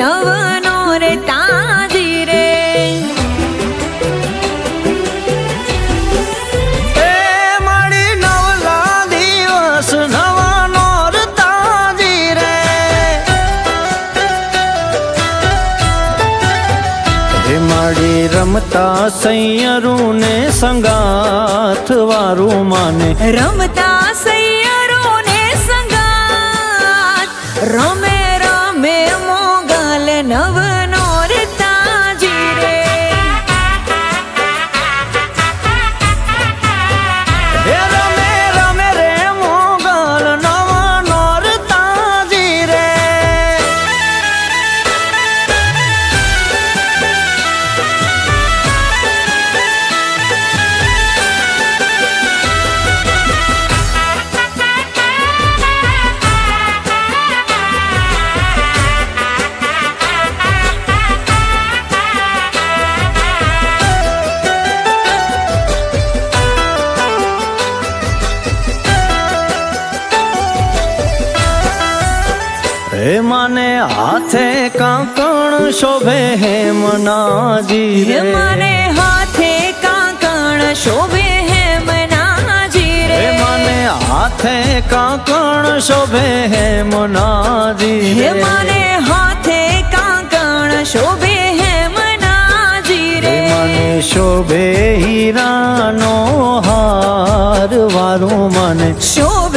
નવનો રે તાજી રે. દિવસ મારી રમતા સૈયરું ને સંગાથ વારું માને. રમતા હે માને હાથે કાંકણ શોભે હે મનાજી હે મને હાથે કાંકણ શોભે હે મનાજી રે. માને હાથે કાંકણ શોભે હે મનાજી હે રે મને હાથે કાંકણ શોભે હે મનાજી રે. મને શોભે હીરાનો હાર વારું મને શોભે